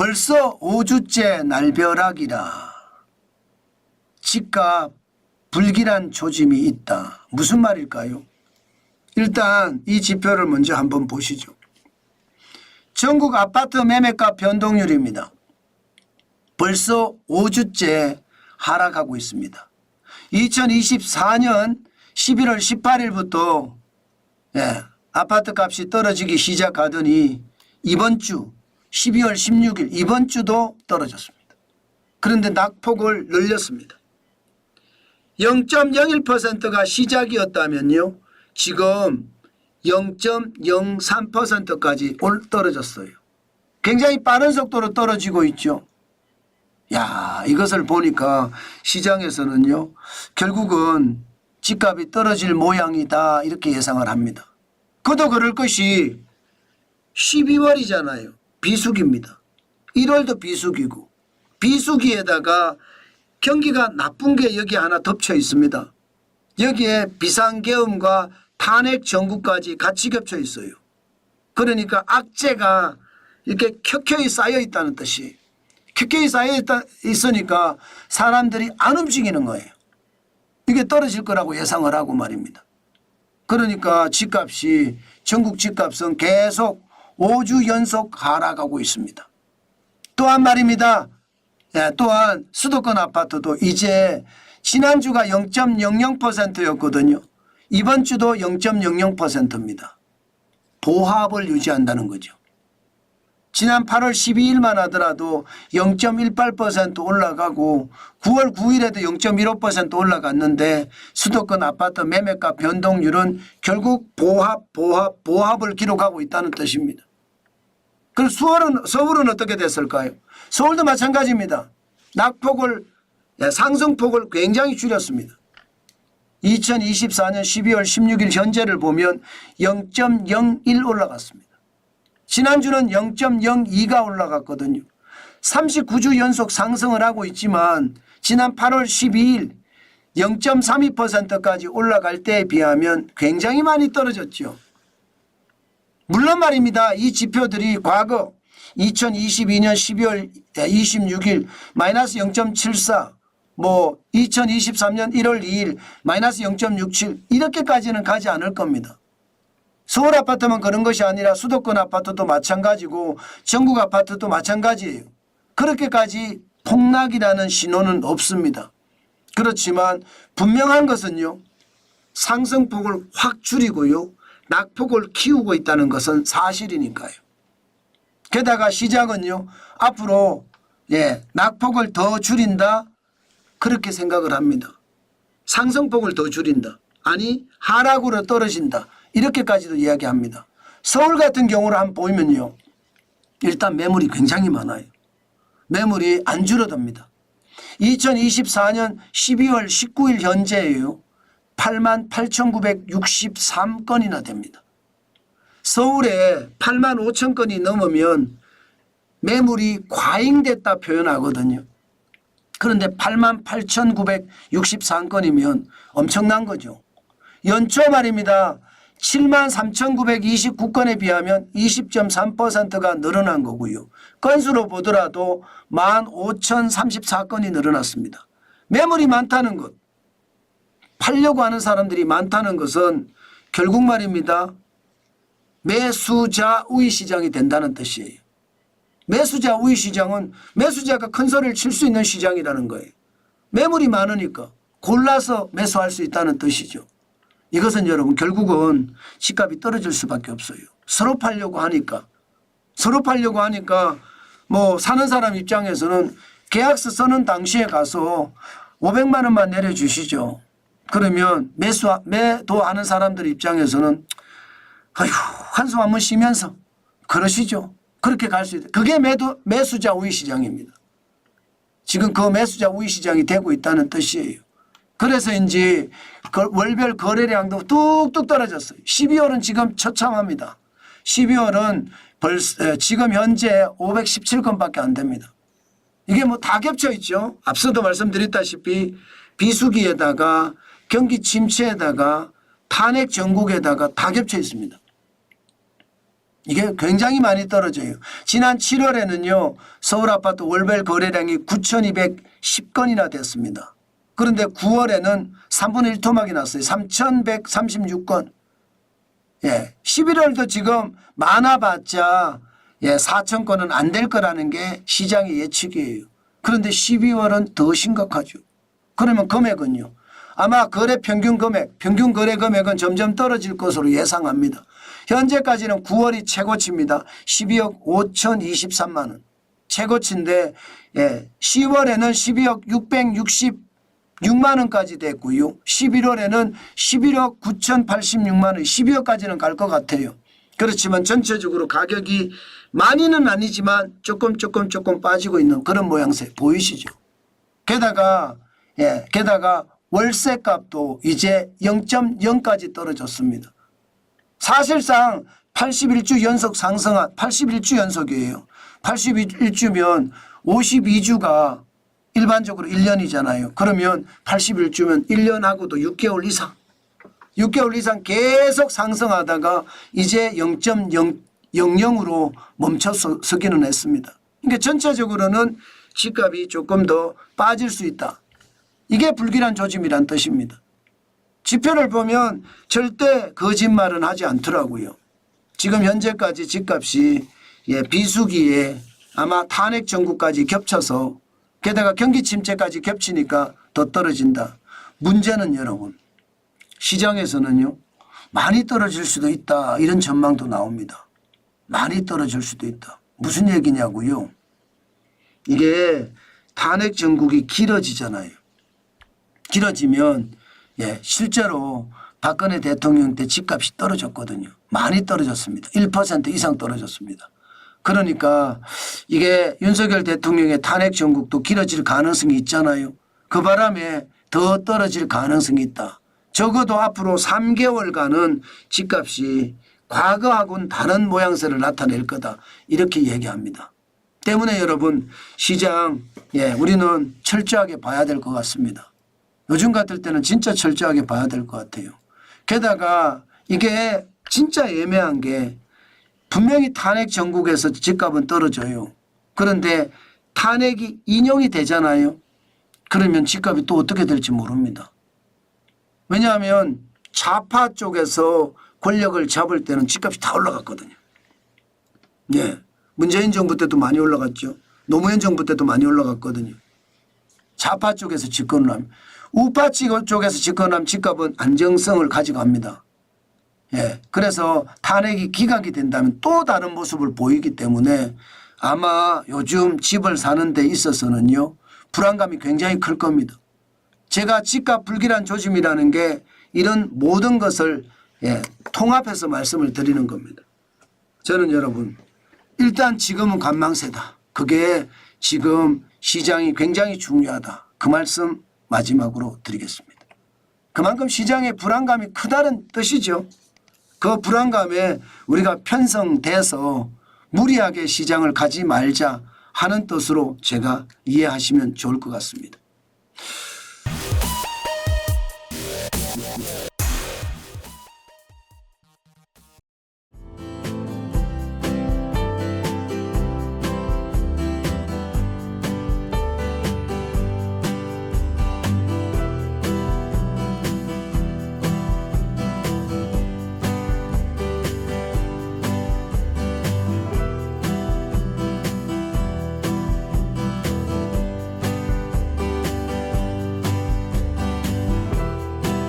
벌써 5주째 날벼락이라. 집값 불길한 조짐이 있다. 무슨 말일까요? 일단 이 지표를 먼저 한번 보시죠. 전국 아파트 매매가 변동률입니다. 벌써 5주째 하락하고 있습니다. 2024년 11월 18일부터 예, 아파트 값이 떨어지기 시작하더니 이번 주 12월 16일 이번 주도 떨어졌습니다. 그런데 낙폭을 늘렸습니다. 0.01%가 시작이었다면요. 지금 0.03%까지 올 떨어졌어요. 굉장히 빠른 속도로 떨어지고 있죠. 야, 이것을 보니까 시장에서는요. 결국은 집값이 떨어질 모양이다 이렇게 예상을 합니다. 그도 그럴 것이 12월이잖아요. 비수기입니다. 1월도 비수기고 비수기에다가 경기가 나쁜 게 여기 하나 덮쳐 있습니다. 여기에 비상계엄과 탄핵 정국까지 같이 겹쳐 있어요. 그러니까 악재가 이렇게 켜켜이 쌓여 있다는 뜻이 켜켜이 쌓여 있다, 있으니까 사람들이 안 움직이는 거예요. 이게 떨어질 거라고 예상을 하고 말입니다. 그러니까 집값이 전국 집값은 계속 5주 연속 하락하고 있습니다. 또한 말입니다. 예, 또한 수도권 아파트도 이제 지난주가 0.00%였거든요. 이번 주도 0.00%입니다. 보합을 유지한다는 거죠. 지난 8월 12일만 하더라도 0.18% 올라가고 9월 9일에도 0.15% 올라갔는데 수도권 아파트 매매가 변동률은 결국 보합, 보합, 보합을 기록하고 있다는 뜻입니다. 그럼 서울은, 서울은 어떻게 됐을까요? 서울도 마찬가지입니다. 낙폭을, 예, 상승폭을 굉장히 줄였습니다. 2024년 12월 16일 현재를 보면 0.01 올라갔습니다. 지난주는 0.02가 올라갔거든요. 39주 연속 상승을 하고 있지만 지난 8월 12일 0.32%까지 올라갈 때에 비하면 굉장히 많이 떨어졌죠. 물론 말입니다. 이 지표들이 과거 2022년 12월 26일 마이너스 0.74, 뭐 2023년 1월 2일 마이너스 0.67 이렇게까지는 가지 않을 겁니다. 서울 아파트만 그런 것이 아니라 수도권 아파트도 마찬가지고 전국 아파트도 마찬가지예요. 그렇게까지 폭락이라는 신호는 없습니다. 그렇지만 분명한 것은요. 상승폭을 확 줄이고요. 낙폭을 키우고 있다는 것은 사실이니까요. 게다가 시장은요. 앞으로 예, 낙폭을 더 줄인다 그렇게 생각을 합니다. 상승폭을 더 줄인다. 아니 하락으로 떨어진다. 이렇게까지도 이야기합니다. 서울 같은 경우를 한번 보면요. 일단 매물이 굉장히 많아요. 매물이 안 줄어듭니다. 2024년 12월 19일 현재예요. 8만 8,963건이나 됩니다. 서울에 8만 5천 건이 넘으면 매물이 과잉됐다 표현하거든요. 그런데 8만 8,963건이면 엄청난 거죠. 연초 말입니다. 7만 3,929건에 비하면 20.3%가 늘어난 거고요. 건수로 보더라도 1만 5,034건이 늘어났습니다. 매물이 많다는 것, 팔려고 하는 사람들이 많다는 것은 결국 말입니다. 매수자 우위 시장이 된다는 뜻이에요. 매수자 우위 시장은 매수자가 큰 소리를 칠 수 있는 시장이라는 거예요. 매물이 많으니까 골라서 매수할 수 있다는 뜻이죠. 이것은 여러분 결국은 집값이 떨어질 수밖에 없어요. 서로 팔려고 하니까 서로 팔려고 하니까 뭐 사는 사람 입장에서는 계약서 쓰는 당시에 가서 500만 원만 내려주시죠. 그러면 매수 매도하는 사람들 입장에서는 아휴 한숨 한번 쉬면서 그러시죠. 그렇게 갈 수 있다. 그게 매도 매수자 우위 시장입니다. 지금 그 매수자 우위 시장이 되고 있다는 뜻이에요. 그래서인지 그 월별 거래량도 뚝뚝 떨어졌어요. 12월은 지금 처참합니다. 12월은 벌써 지금 현재 517건밖에 안 됩니다. 이게 뭐 다 겹쳐 있죠. 앞서도 말씀드렸다시피 비수기에다가 경기 침체에다가 탄핵 전국에다가 다 겹쳐 있습니다. 이게 굉장히 많이 떨어져요. 지난 7월에는요, 서울 아파트 월별 거래량이 9,210건이나 됐습니다. 그런데 9월에는 3분의 1 토막이 났어요. 3,136건. 예. 11월도 지금 많아봤자 예, 4천 건은 안 될 거라는 게 시장의 예측이에요. 그런데 12월은 더 심각하죠. 그러면 금액은요. 아마 거래 평균 금액, 평균 거래 금액은 점점 떨어질 것으로 예상합니다. 현재까지는 9월이 최고치입니다. 12억 5,023만 원. 최고치인데 예, 10월에는 12억 666만 원까지 됐고요. 11월에는 11억 9,086만 원, 12억까지는 갈 것 같아요. 그렇지만 전체적으로 가격이 많이는 아니지만 조금 조금 조금 빠지고 있는 그런 모양새 보이시죠? 게다가 예, 게다가 월세값도 이제 0.0까지 떨어졌습니다. 사실상 81주 연속 상승한 81주 연속이에요. 81주면 52주가 일반적으로 1년이잖아요. 그러면 81주면 1년하고도 6개월 이상 6개월 이상 계속 상승하다가 이제 0.000으로 멈춰서기는 했습니다. 그러니까 전체적으로는 집값이 조금 더 빠질 수 있다. 이게 불길한 조짐이란 뜻입니다. 지표를 보면 절대 거짓말은 하지 않더라고요. 지금 현재까지 집값이 예, 비수기에 아마 탄핵 정국까지 겹쳐서 게다가 경기 침체까지 겹치니까 더 떨어진다. 문제는 여러분 시장에서는요 많이 떨어질 수도 있다 이런 전망도 나옵니다. 많이 떨어질 수도 있다. 무슨 얘기냐고요? 이게 탄핵 정국이 길어지잖아요. 길어지면 예, 실제로 박근혜 대통령 때 집값이 떨어졌거든요. 많이 떨어졌습니다. 1% 이상 떨어졌습니다. 그러니까 이게 윤석열 대통령의 탄핵 정국도 길어질 가능성이 있잖아요. 그 바람에 더 떨어질 가능성이 있다. 적어도 앞으로 3개월간은 집값이 과거하고는 다른 모양새를 나타낼 거다. 이렇게 얘기합니다. 때문에 여러분 시장 예, 우리는 철저하게 봐야 될 것 같습니다. 요즘 같을 때는 진짜 철저하게 봐야 될 것 같아요. 게다가 이게 진짜 애매한 게 분명히 탄핵 전국에서 집값은 떨어져요. 그런데 탄핵이 인용이 되잖아요. 그러면 집값이 또 어떻게 될지 모릅니다. 왜냐하면 좌파 쪽에서 권력을 잡을 때는 집값이 다 올라갔거든요. 예. 문재인 정부 때도 많이 올라갔죠. 노무현 정부 때도 많이 올라갔거든요. 좌파 쪽에서 집권을 하면 우파 쪽에서 집권을 하면 집값은 안정성을 가져갑니다. 예. 그래서 탄핵이 기각이 된다면 또 다른 모습을 보이기 때문에 아마 요즘 집을 사는 데 있어서는요 불안감이 굉장히 클 겁니다. 제가 집값 불길한 조짐이라는 게 이런 모든 것을 예, 통합해서 말씀을 드리는 겁니다. 저는 여러분 일단 지금은 관망세다. 그게 지금 시장이 굉장히 중요하다. 그 말씀 마지막으로 드리겠습니다. 그만큼 시장의 불안감이 크다는 뜻이죠. 그 불안감에 우리가 편성돼서 무리하게 시장을 가지 말자 하는 뜻으로 제가 이해하시면 좋을 것 같습니다.